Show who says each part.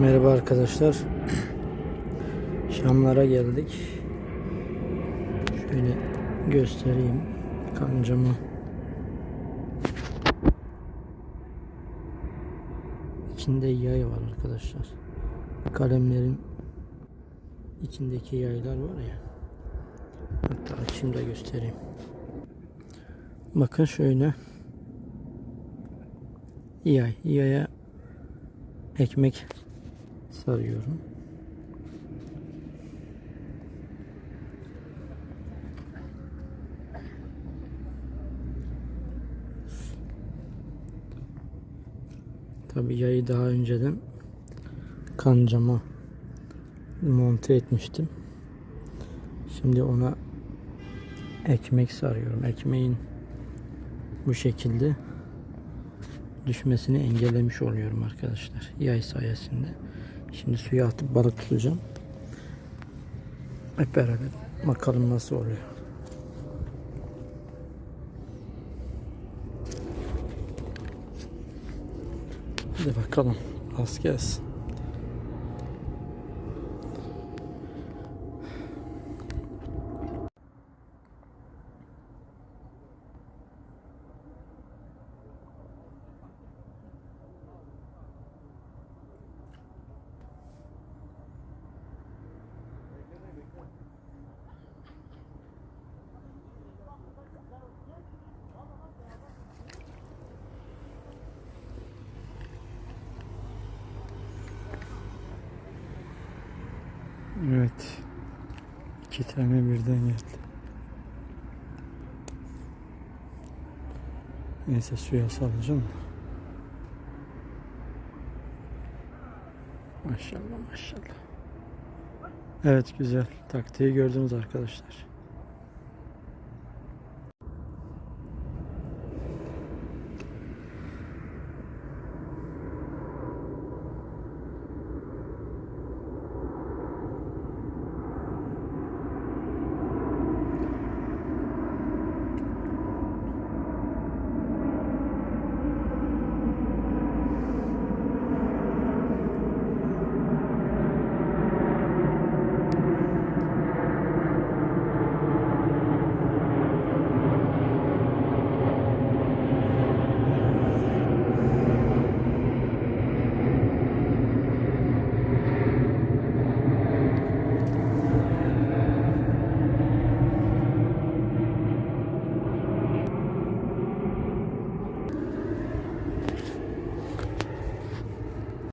Speaker 1: Merhaba arkadaşlar. Şamlara geldik. Şöyle göstereyim kancamı. İçinde yay var arkadaşlar. Kalemlerin içindeki yaylar var ya. Hatta açayım da göstereyim. Bakın şöyle. Yay. Yaya ekmek sarıyorum. Tabii yayı daha önceden kancama monte etmiştim. Şimdi ona ekmek sarıyorum. Ekmeğin bu şekilde düşmesini engellemiş oluyorum arkadaşlar. Yay sayesinde. Şimdi suya atıp balık tutacağım. Hep beraber bakalım nasıl oluyor. Hadi bakalım. Az gelsin. Evet. İki tane birden geldi. Neyse suya salacağım. Maşallah maşallah. Evet güzel. Taktiği gördünüz arkadaşlar.